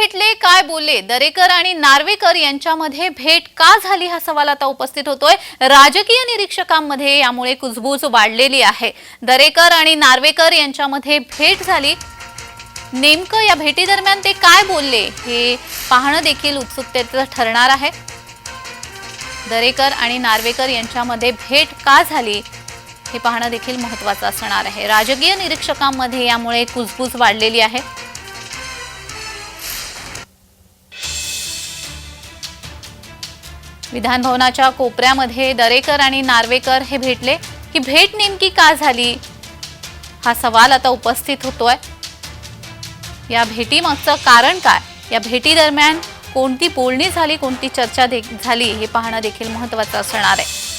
भेटले काय बोलले? दरेकर आणि नार्वेकर यांच्यामध्ये भेट का झाली हा सवाल आता उपस्थित होतोय. राजकीय निरीक्षकांमध्ये यामुळे कुजबूज वाढलेली आहे. दरेकर आणि नार्वेकर यांच्यामध्ये भेट झाली. नेमकं या भेटीदरम्यान ते काय बोलले हे पाहणं देखील उत्सुकतेचं ठरणार आहे. दरेकर आणि नार्वेकर यांच्यामध्ये भेट का झाली हे पाहणं देखील महत्वाचं असणार आहे. राजकीय निरीक्षकांमध्ये यामुळे कुजबूज वाढलेली आहे. विधानभवनाच्या कोपऱ्यामध्ये दरेकर आणि नार्वेकर हे भेटले ही भेट नेमकी का झाली? हा सवाल आता उपस्थित होतोय. या भेटीमागचं कारण काय? या भेटी दरम्यान कोणती बोलणी झाली कोणती चर्चा झाली हे पाहणं देखील महत्वाचं असणार आहे.